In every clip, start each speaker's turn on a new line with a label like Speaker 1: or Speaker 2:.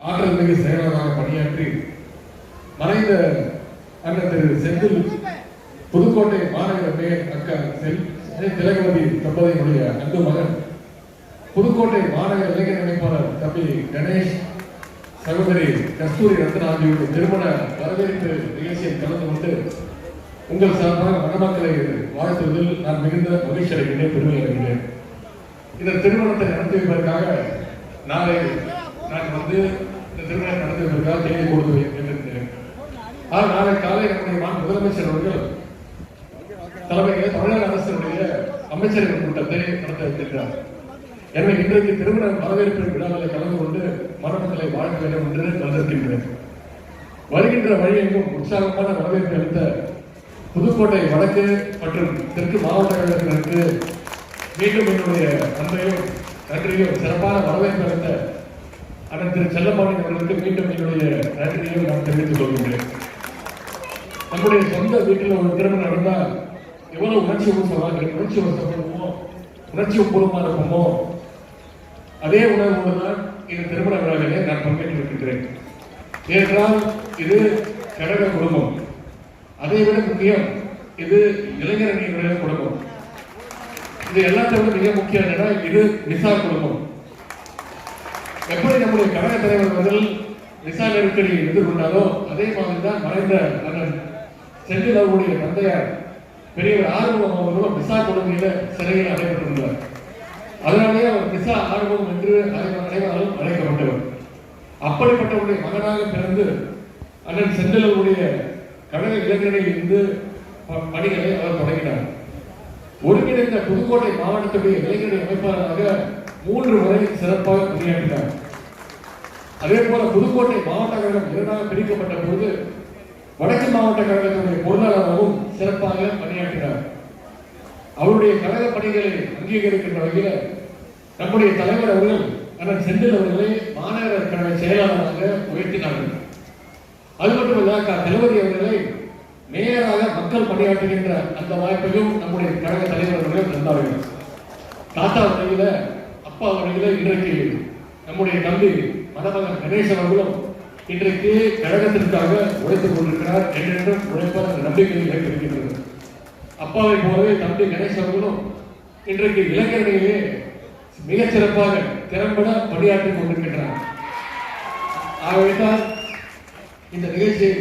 Speaker 1: ஆற்றல் மிகு செயலாளராக பணியாற்றி மறைந்த அண்ணன் திரு செந்தில் புதுக்கோட்டை மாநகர மேயர் அக்கா செல் திலகவதி தம்பதியினுடைய அன்பு மகன் புதுக்கோட்டை மாநகர இளைஞர் அமைப்பாளர் தம்பி கணேஷ் சகோதரி கஸ்தூரி ரத்னா ஆகியோருடைய திருமண வரவேற்பு நிகழ்ச்சியில் கலந்து கொண்டு உங்கள் சார்பாக மணமக்களை வாழ்த்துவதில் நான் மிகுந்த மகிழ்ச்சி அடைகின்றேன் பெருமை அடைகின்றேன். இந்த திருமணத்தை நடத்தி வைப்பதற்காக நாளை நான் வந்து திருமணம் நடந்திருக்கா தெரிய தேதி கொடுத்து வைத்திருக்கிறேன் ஆனால் நாளை காலை நம்முடைய முதலமைச்சர் அவர்கள் தலைமையில் தமிழக அரசினுடைய அமைச்சர்கள் கூட்டத்தை நடத்த வைத்திருக்கிறார். எனவே இன்றைக்கு திருமண வரவேற்பு விழாவில் கலந்து கொண்டு மணமக்களை வாழ வேண்டும் என்று வந்திருக்கின்றேன் வருகின்ற வழியெங்கும் உற்சாகமான வரவேற்பு அளித்த புதுக்கோட்டை வடக்கு மற்றும் தெற்கு மாவட்டங்களுக்கு மீண்டும் என்னுடைய அன்பையும் நன்றியும் சிறப்பான வரவேற்பு அளித்த ஆனால் திரு செல்லமணி அவர்களுக்கு மீண்டும் என்னுடைய நன்றியையும் நான் தெரிவித்துக் கொள்கின்றேன். நம்முடைய சொந்த வீட்டில் ஒரு திருமணம் நடந்தால் எவ்வளவு உணர்ச்சி வசமாக உணர்ச்சி வசப்படுமோ உணர்ச்சி பூர்வமாக இருப்போமோ அதே உணர்வோடு தான் இந்த திருமண விழாவிலே நான் பங்கேற்றிருக்கின்றேன் ஏனென்றால் இது கடக குடும்பம். அதை விட முக்கியம் இது இளைஞரணியினுடைய குடும்பம். இது எல்லாத்தையும் மிக முக்கியம் என்னன்னா இது நிசா குடும்பம். எப்படி நம்முடைய கழக தலைவர் அவர்கள் விசா நெருக்கடி எதிர்கொண்டாரோ அதே மாதிரி தான் மறைந்த அண்ணன் செந்தில் அவருடைய தந்தையார் பெரியவர் ஆர்வம் அவர்களும் விசா கொடுமையில சிறையில் அடைபட்டிருந்தார் அதனாலேயே அவர் விசா ஆர்வம் என்று அனைவராலும் அழைக்கப்பட்டவர். அப்படிப்பட்டவருடைய மகனாக பிறந்து அண்ணன் செந்தில் அவருடைய கழக இளைஞரில் இருந்து ப- பணிகளை அவர் தொடங்கினார். ஒருங்கிணைந்த புதுக்கோட்டை மாவட்டத்துடைய இளைஞர் அமைப்பாளராக மூன்று முறை சிறப்பாக உரையாற்றினார் அதே போல புதுக்கோட்டை மாவட்ட கழகம் இரண்டாக பிரிக்கப்பட்ட போது வடக்கு மாவட்ட கழகத்தினுடைய பொருளாளராகவும் சிறப்பாக பணியாற்றினார். அவருடைய கழக பணிகளை அங்கீகரிக்கின்ற வகையில் நம்முடைய தலைவர் அவர்கள் அண்ணன் செந்தில் அவர்களை மாநகர கழக செயலாளராக உயர்த்தினார்கள். அது மட்டுமல்ல தளபதி அவர்களை மேயராக மக்கள் பணியாற்றுகின்ற அந்த வாய்ப்பையும் நம்முடைய கழக தலைவர் அவர்கள் தந்தார்கள். தாத்தா வகையில் அப்பா வரையில இன்றைக்கு நம்முடைய தம்பி மணமகன் கணேசன் அவர்களும் இன்றைக்கு கழகத்திற்காக உழைத்துக் கொண்டிருக்கிறார் என்றென்றும் உழைப்பார் அந்த நம்பிக்கை ஏற்படுகின்றது அப்பாவை போலவே தம்பி கணேசன் அவர்களும் இன்றைக்கு இளைஞர்களிலே மிகச் சிறப்பாக திறம்பட பணியாற்றிக் கொண்டிருக்கின்றார். ஆகவேதான் இந்த நிகழ்ச்சியை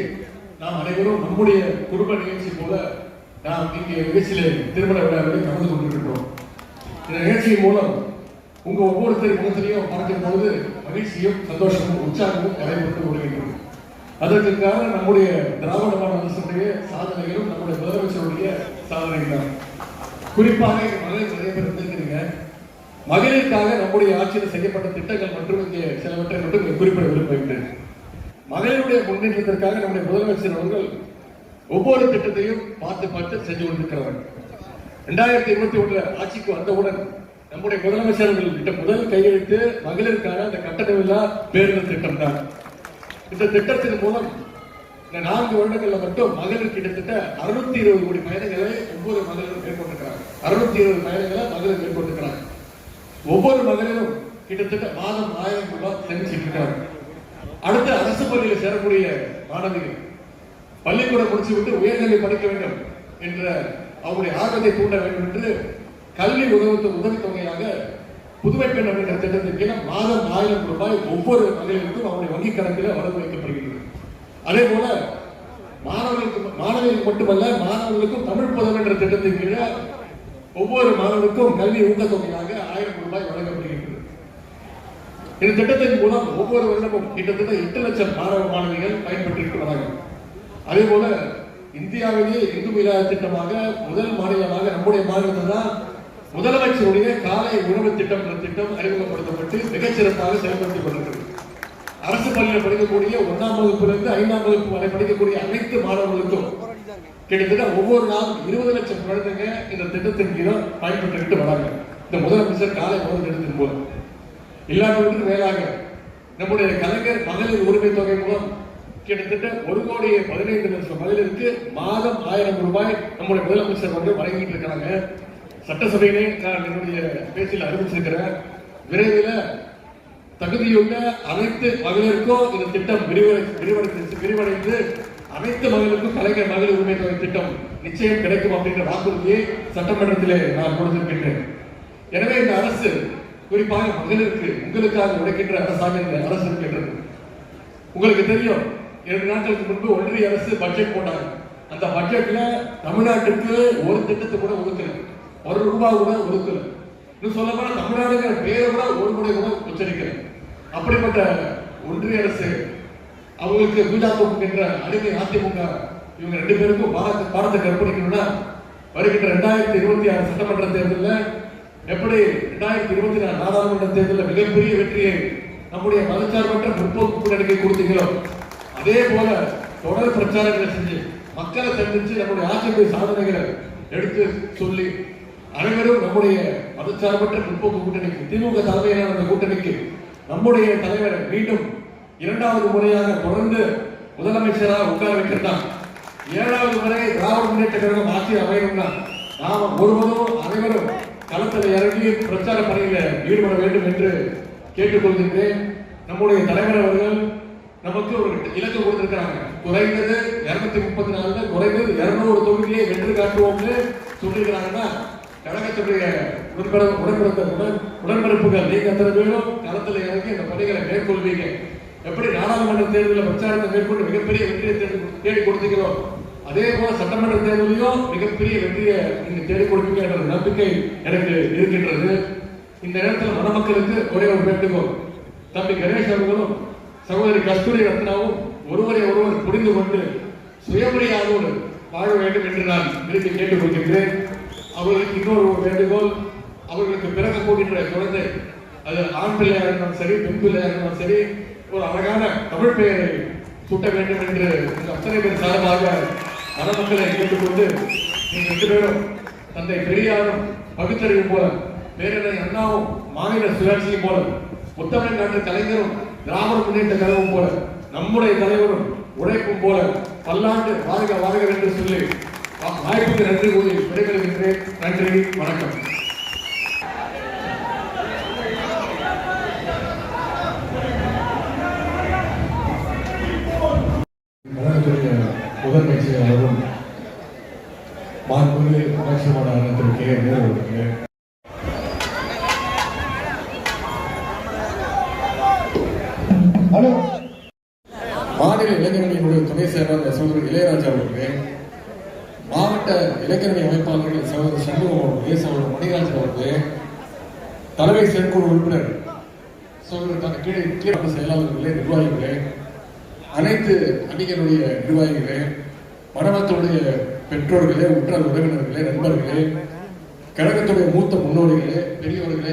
Speaker 1: நாம் அனைவரும் நம்முடைய குடும்ப நிகழ்ச்சி போல நாம் இங்கே நிகழ்ச்சியிலே திருமண விழாவில் கலந்து கொண்டிருக்கிறோம் இந்த நிகழ்ச்சியின் மூலம் உங்க ஒவ்வொருத்தர் முகத்திலையும் பார்க்கும் பொழுது மகிழ்ச்சியும் சந்தோஷமும் உற்சாகமும் நடைபெற்று கொள்கின்றது அதற்கு காரணம் நம்முடைய திராவிட மாநிலத்தினுடைய சாதனைகளும் நம்முடைய முதலமைச்சருடைய சாதனை தான் குறிப்பாக மகளிர் நிறைய பேர் இருந்திருக்கிறீங்க மகளிருக்காக நம்முடைய ஆட்சியில் செய்யப்பட்ட திட்டங்கள் மற்றும் இங்கே சிலவற்றை மட்டும் இங்கே குறிப்பிட விரும்புகின்றேன். மகளிருடைய முன்னேற்றத்திற்காக நம்முடைய முதலமைச்சர் அவர்கள் ஒவ்வொரு திட்டத்தையும் பார்த்து பார்த்து செஞ்சு கொண்டிருக்கிறார்கள் இரண்டாயிரத்தி இருபத்தி ஒன்று ஆட்சிக்கு வந்தவுடன் நம்முடைய முதலமைச்சர்கள் கிட்ட முதல் கையெழுத்து மகளிருக்கான அந்த கட்டணமில்லா பேருந்து திட்டம் தான். இந்த திட்டத்தின் மூலம் இந்த நான்கு வருடங்கள்ல மட்டும் மகளிர் கிட்டத்தட்ட அறுநூத்தி இருபது கோடி பயணங்களை ஒவ்வொரு மகளிரும் மேற்கொண்டிருக்கிறாங்க. அறுநூத்தி இருபது பயணங்களை மகளிர் மேற்கொண்டிருக்கிறாங்க. ஒவ்வொரு மகளிரும் கிட்டத்தட்ட மாதம் ஆயிரம் ரூபாய் சேமிச்சிட்டு இருக்காங்க. அடுத்து அரசு பள்ளியில் சேரக்கூடிய மாணவிகள் பள்ளிக்கூடம் முடிச்சு விட்டு உயர்கல்வி படிக்க வேண்டும் என்ற அவருடைய ஆர்வத்தை தூண்ட வேண்டும் என்று கல்வி உதவி உதவித்தொகையாக புதுவை பெண் அப்படின்ற திட்டத்தின் கீழே மாதம் ஆயிரம் ரூபாய் ஒவ்வொரு மகளிருக்கும் அவருடைய வங்கி கணக்கில் வரவு வைக்கப்படுகின்றது அதே போல மாணவர்களுக்கு மாணவர்களுக்கு மட்டுமல்ல மாணவர்களுக்கும் தமிழ் புதம் என்ற திட்டத்தின் கீழே ஒவ்வொரு மாணவருக்கும் கல்வி ஊக்கத்தொகையாக ஆயிரம் ரூபாய் வழங்கப்படுகின்றது. இந்த திட்டத்தின் மூலம் ஒவ்வொரு வருடமும் கிட்டத்தட்ட எட்டு லட்சம் மாணவ மாணவிகள் பயன்பெற்றிருக்கிறார்கள் அதே போல இந்தியாவிலேயே இந்து விழா திட்டமாக முதல் மாநிலமாக நம்முடைய மாநிலத்தில் தான் முதலமைச்சருடைய காலை உணவு திட்டம் என்ற திட்டம் அறிமுகப்படுத்தப்பட்டு மிகச்சிறப்பாக செயல்படுத்திக் கொண்டிருக்கிறது. அரசு பள்ளியில் படிக்கக்கூடிய ஒன்றாம் வகுப்பிலிருந்து ஐந்தாம் வகுப்பு வரை படிக்கக்கூடிய அனைத்து மாணவர்களுக்கும் கிட்டத்தட்ட ஒவ்வொரு நாளும் இருபது லட்சம் குழந்தைங்க இந்த திட்டத்தின் கீழ் பயன்பட்டுக்கிட்டு வராங்க. இந்த முதலமைச்சர் காலை உணவு திட்டத்தின் போது இல்லாதவர்கள் மேலாக நம்முடைய கலைஞர் மகளிர் உரிமை தொகை மூலம் கிட்டத்தட்ட ஒரு கோடியே பதினைந்து லட்சம் மகளிருக்கு மாதம் ஆயிரம் ரூபாய் நம்முடைய முதலமைச்சர் வந்து வழங்கிட்டு இருக்கிறாங்க சட்டசபையிலே நான் என்னுடைய பேச்சில் அறிவிச்சிருக்கிறேன் விரைவில் தகுதியுள்ள அனைத்து மகளிருக்கும் இந்த திட்டம் விரிவடை விரிவடைந்து விரிவடைந்து அனைத்து மகளிருக்கும் கலைஞர் மகளிர் உரிமை தொகை திட்டம் நிச்சயம் கிடைக்கும் அப்படின்ற வாக்குறுதியை சட்டமன்றத்திலே நான் கொடுத்திருக்கின்றேன். எனவே இந்த அரசு குறிப்பாக மகளிருக்கு உங்களுக்காக உழைக்கின்ற அரசாக இந்த அரசு இருக்கின்றது. உங்களுக்கு தெரியும் இரண்டு நாட்களுக்கு முன்பு ஒன்றிய அரசு பட்ஜெட் போட்டாங்க. அந்த பட்ஜெட்ல தமிழ்நாட்டுக்கு ஒரு திட்டத்தை கூட ஒதுக்கல. ஒரு ரூபாய் கூட ஒதுக்கல. இன்னும் சொல்ல போனா தமிழ்நாடுங்கிற பேரை கூட ஒரு முறை கூட உச்சரிக்கிறேன் அப்படிப்பட்ட ஒன்றிய அரசு அவங்களுக்கு குஜராத் என்ற அடிமை அதிமுக இவங்க ரெண்டு பேருக்கும் பாரத பாரத்தை கற்பணிக்கணும்னா வருகின்ற ரெண்டாயிரத்தி இருபத்தி ஆறு சட்டமன்ற தேர்தலில் எப்படி ரெண்டாயிரத்தி இருபத்தி நாலு நாடாளுமன்ற தேர்தலில் மிகப்பெரிய வெற்றியை நம்முடைய மதச்சார்பற்ற முற்போக்கு கூட்டணிக்கு கொடுத்தீங்களோ அதே போல தொடர் பிரச்சாரங்களை செஞ்சு மக்களை சந்திச்சு நம்முடைய ஆட்சியுடைய சாதனைகளை எடுத்து சொல்லி அனைவரும் நம்முடைய மதச்சார்பற்ற முற்போக்கு கூட்டணிக்கு திமுக தலைமையிலான அந்த கூட்டணிக்கு நம்முடைய தலைவரை மீண்டும் இரண்டாவது முறையாக தொடர்ந்து முதலமைச்சராக உட்கார வைக்கிறதா ஏழாவது முறை திராவிட முன்னேற்ற கழகம் ஆட்சி அமையணும்னா நாம் ஒருவரும் அனைவரும் களத்தில் இறங்கி பிரச்சார பணியில் ஈடுபட வேண்டும் என்று கேட்டுக்கொள்கின்றேன் நம்முடைய தலைவர் அவர்கள் நமக்கு ஒரு இலக்கு கொடுத்திருக்கிறாங்க. குறைந்தது இருநூத்தி முப்பத்தி நாலுல குறைந்தது இருநூறு தொகுதியை வென்று காட்டுவோம்னு சொல்லியிருக்கிறாங்கன்னா கழகத்துடைய உடன்பட உடன்பிறந்த உடன் உடன்பிறப்புகள் நீங்க அத்தனை பேரும் களத்தில் இறங்கி இந்த பணிகளை மேற்கொள்வீங்க. எப்படி நாடாளுமன்ற தேர்தலில் பிரச்சாரத்தை மேற்கொண்டு மிகப்பெரிய வெற்றியை தேடி தேடி கொடுத்துக்கிறோம்? அதே போல சட்டமன்ற தேர்தலையும் மிகப்பெரிய வெற்றியை நீங்க தேடி கொடுப்பீங்க என்ற நம்பிக்கை எனக்கு இருக்கின்றது. இந்த நேரத்தில் மணமக்களுக்கு ஒரே ஒரு வேண்டுகோள். தம்பி கணேஷ் அவர்களும் சகோதரி கஸ்தூரி ரத்னாவும் ஒருவரை ஒருவர் புரிந்து கொண்டு சுயமரியாதோடு வாழ வேண்டும் என்று நான் விரும்பி கேட்டுக்கொள்கின்றேன் அவர்களுக்கு இன்னொரு ஒரு வேண்டுகோள் அவர்களுக்கு பிறக்க போகின்ற குழந்தை அது ஆண் பிள்ளையாக இருந்தாலும் சரி பெண் பிள்ளையாக இருந்தாலும் சரி ஒரு அழகான தமிழ் பெயரை சூட்ட வேண்டும் என்று அத்தனை பேர் சார்பாக மணமக்களை கேட்டுக்கொண்டு நீங்கள் ரெண்டு பேரும் தந்தை பெரியாரும் பகுத்தறிவு போல பேரனை அண்ணாவும் மாநில சுயாட்சியும் போல புத்தமிழ் நாட்டு கலைஞரும் திராவிட முன்னேற்ற கழகம் போல நம்முடைய தலைவரும் உழைப்பும் போல பல்லாண்டு வாழ்க வாழ்க என்று சொல்லி வாய்ப்புக்கு நன்றி கூறி விடைபெறுகின்றேன். நன்றி வணக்கம். கழகத்துடைய முதன்மை செயலாளரும் மாண்புமிகு அமைச்சருமான திரு கே நேரு அவர்களே. மாநில துணை செயலாளர் சகோதரர் இளையராஜா அவர்களே மாவட்ட இலக்கணி அமைப்பாளர்கள் சகோதரர் சண்முகம் அவர்களே சகோதரர் மணிராஜன் அவர்கள் தலைமை செயற்குழு உறுப்பினர் சகோதரர் தன் கீழே கீழே செயலாளர்களே நிர்வாகிகளே அனைத்து அணிகளுடைய நிர்வாகிகளே மரணத்துடைய பெற்றோர்களே உற்றார் உறவினர்களே நண்பர்களே கழகத்துடைய மூத்த முன்னோடிகளே பெரியவர்களே